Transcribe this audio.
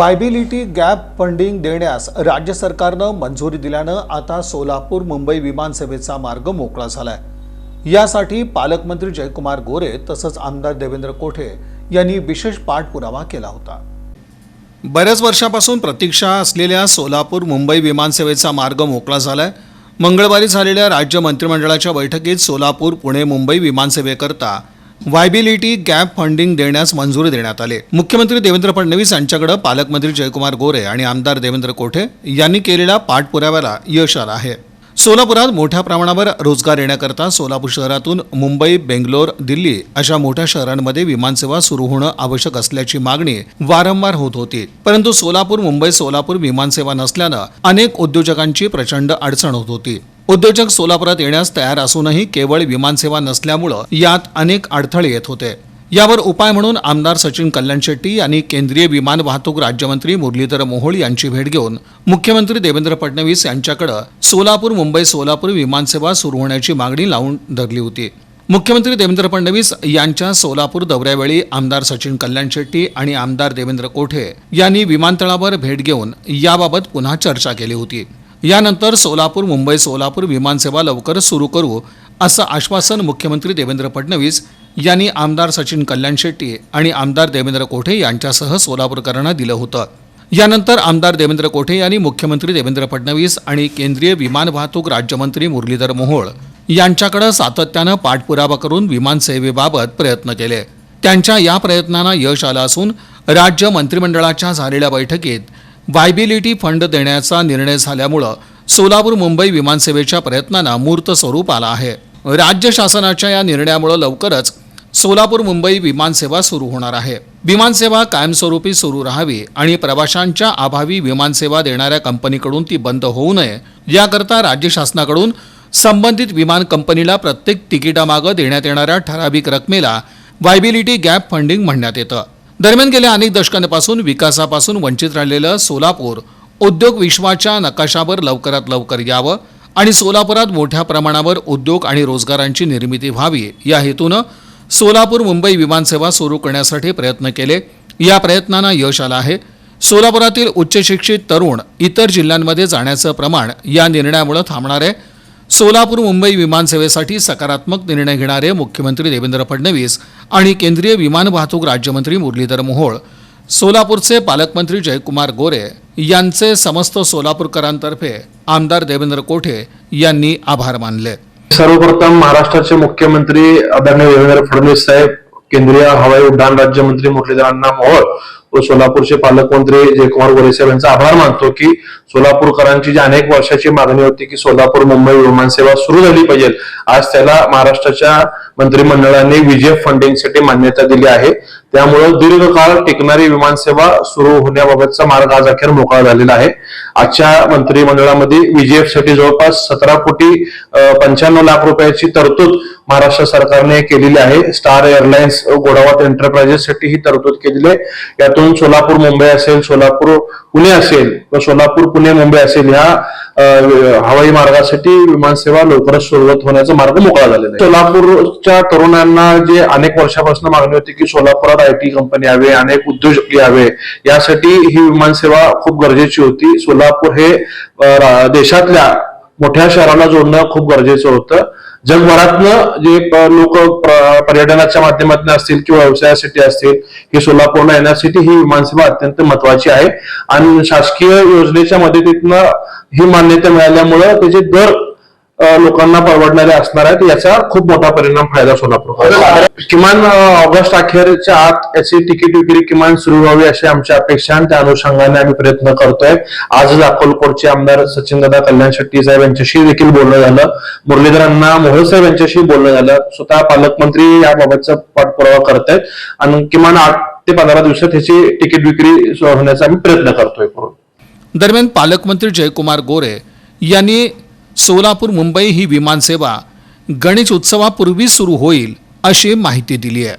Viability gap funding देण्यास राज्य सरकारनं मंजुरी दिल्यानं आता सोलापूर मुंबई विमानसेवेचा मार्ग मोकळा झालाय. यासाठी पालकमंत्री जयकुमार गोरे तसंच आमदार देवेंद्र कोठे यांनी विशेष पाठपुरावा केला होता. बऱ्याच वर्षापासून प्रतीक्षा असलेल्या सोलापूर मुंबई विमानसेवेचा मार्ग मोकळा झालाय. मंगळवारी झालेल्या राज्य मंत्रिमंडळाच्या बैठकीत सोलापूर पुणे मुंबई विमानसेवेकरता वायबिलिटी गॅप फंडिंग देण्यास मंजुरी देण्यात आली. मुख्यमंत्री देवेंद्र फडणवीस यांच्याकडे पालकमंत्री जयकुमार गोरे आणि आमदार देवेंद्र कोठे यांनी केलेल्या पाठपुराव्याला यश आलं आहे. सोलापुरात मोठ्या प्रमाणावर रोजगार येण्याकरता सोलापूर शहरातून मुंबई बेंगलोर दिल्ली अशा मोठ्या शहरांमध्ये विमानसेवा सुरू होणं आवश्यक असल्याची मागणी वारंवार होत होती. परंतु सोलापूर मुंबई सोलापूर विमानसेवा नसल्यानं अनेक उद्योजकांची प्रचंड अडचण होत होती. उद्योजक सोलापुरात येण्यास तयार असूनही केवळ विमानसेवा नसल्यामुळं यात अनेक अडथळे येत होते. यावर उपाय म्हणून आमदार सचिन कल्याण शेट्टी यांनी केंद्रीय विमान वाहतूक राज्यमंत्री मुरलीधर मोहोळ यांची भेट घेऊन मुख्यमंत्री देवेंद्र फडणवीस यांच्याकडे सोलापूर मुंबई सोलापूर विमानसेवा सुरू होण्याची मागणी लावून धरली होती. मुख्यमंत्री देवेंद्र फडणवीस यांच्या सोलापूर दौऱ्यावेळी आमदार सचिन कल्याण शेट्टी आणि आमदार देवेंद्र कोठे यांनी विमानतळावर भेट घेऊन याबाबत पुन्हा चर्चा केली होती. यानंतर सोलापूर मुंबई सोलापूर विमानसेवा लवकरच सुरू करू असं आश्वासन मुख्यमंत्री देवेंद्र फडणवीस यांनी आमदार सचिन कल्याण शेट्टी आणि आमदार देवेंद्र कोठे यांच्यासह सोलापूरकरांना दिलं होतं. यानंतर आमदार देवेंद्र कोठे यांनी मुख्यमंत्री देवेंद्र फडणवीस आणि केंद्रीय विमान वाहतूक राज्यमंत्री मुरलीधर मोहोळ यांच्याकडे सातत्यानं पाठपुरावा करून विमानसेवेबाबत प्रयत्न केले. त्यांच्या या प्रयत्नांना यश आलं असून राज्य मंत्रिमंडळाच्या झालेल्या बैठकीत व्हायबिलिटी फंड देण्याचा निर्णय झाल्यामुळं सोलापूर मुंबई विमानसेवेच्या प्रयत्नांना मूर्त स्वरूप आलं आहे. राज्य शासनाच्या या निर्णयामुळं लवकरच सोलापूर मुंबई विमानसेवा सुरू होणार आहे. विमानसेवा कायमस्वरूपी सुरू राहावी आणि प्रवाशांच्या अभावी विमानसेवा देणाऱ्या कंपनीकडून ती बंद होऊ नये याकरता राज्य शासनाकडून संबंधित विमान कंपनीला प्रत्येक तिकिटामागं देण्यात येणाऱ्या ठराविक रकमेला व्हायबिलिटी गॅप फंडिंग म्हणण्यात येतं. दरम्यान गेल्या अनेक दशकांपासून विकासापासून वंचित राहिलेलं सोलापूर उद्योग विश्वाच्या नकाशावर लवकरात लवकर यावं आणि सोलापुरात मोठ्या प्रमाणावर उद्योग आणि रोजगारांची निर्मिती व्हावी या हेतूनं सोलापूर मुंबई विमानसेवा सुरू करण्यासाठी प्रयत्न केले. या प्रयत्नांना यश आलं आहे. सोलापुरातील उच्च शिक्षित तरुण इतर जिल्ह्यांमध्ये जाण्याचं प्रमाण या निर्णयामुळे थांबणार आहे. सोलापूर मुंबई विमानसेवेसाठी सकारात्मक निर्णय घेणारे मुख्यमंत्री देवेंद्र फडणवीस आणि केंद्रीय विमान वाहतूक राज्यमंत्री मुरलीधर मोहोळ सोलापूरचे पालकमंत्री जयकुमार गोरे यांचे समस्त सोलापूरकरांतर्फे आमदार देवेंद्र कोठे यांनी आभार मानले. सर्वप्रथम महाराष्ट्राचे मुख्यमंत्री आदरणीय देवेंद्र फडणवीस साहेब केंद्रीय हवाई उड्डाण राज्यमंत्री मुरलीधर अण्णा मोहोळ व सोलापूरचे पालकमंत्री जयकुमार गोरे साहेब यांचा आभार मानतो की सोलापूरकरांची जी अनेक वर्षाची मागणी होती की सोलापूर मुंबई विमानसेवा सुरू झाली पाहिजे. आज त्याला महाराष्ट्राच्या मंत्रिमंडळाने विजय फंडिंगसाठी मान्यता दिली आहे. त्यामुळे दीर्घकाळ टिकणारी विमानसेवा सुरू होण्याबाबतचा मार्ग आज अखेर मोकळा झालेला आहे. आजच्या मंत्रिमंडळामध्ये विजेएफसाठी जवळपास सतरा कोटी पंच्याण्णव लाख रुपयाची तरतूद महाराष्ट्र सरकारने केलेली आहे. स्टार एअरलाइन्स गोडावत एंटरप्राइजेस साठी ही तरतूद केलेली आहे. यातून सोलापूर मुंबई असेल सोलापूर पुणे असेल व सोलापूर पुणे मुंबई असेल ह्या हवाई मार्गासाठी विमानसेवा लवकरच सुरुवात होण्याचा मार्ग मोकळा झालेला आहे. सोलापूरच्या तरुणांना जे अनेक वर्षापासून मागणी होती की सोलापुरात आय टी कंपनी यावे अनेक उद्योजक यावे यासाठी ही विमानसेवा खूप गरजेची होती. सोलापूर हे देशातल्या मोठ्या शहराला जोडणं खूप गरजेचं होतं. जगभरातनं जे लोक पर्यटनाच्या माध्यमातून असतील किंवा व्यवसायासाठी असतील हे सोलापूरला येण्यासाठी ही विमानसेवा अत्यंत महत्वाची आहे. आणि शासकीय योजनेच्या मदतीतनं ही मान्यता मिळाल्यामुळं त्याचे दर लोकांना परवडणारे असणार आहेत याचा खूप मोठा परिणाम फायदा सोलापूर किमान ऑगस्ट अखेरच्या आत याची तिकीट विक्री किमान सुरू व्हावी अशी आमची अपेक्षा आणि त्या अनुषंगाने आम्ही प्रयत्न करतोय. आजच अकोलकोटचे आमदार सचिन दादा कल्याण शेट्टी साहेब यांच्याशी देखील बोलणं झालं. मुरलीधरांना मोहोळ साहेब यांच्याशी बोलणं झालं. स्वतः पालकमंत्री याबाबतचा पाठपुरावा करतायत. आणि किमान आठ ते पंधरा दिवसात ह्याची तिकीट विक्री होण्याचा आम्ही प्रयत्न करतोय. दरम्यान पालकमंत्री जयकुमार गोरे यांनी सोलापूर मुंबई ही विमानसेवा गणेश उत्सवापूर्वी सुरू होईल अशी माहिती दिली आहे.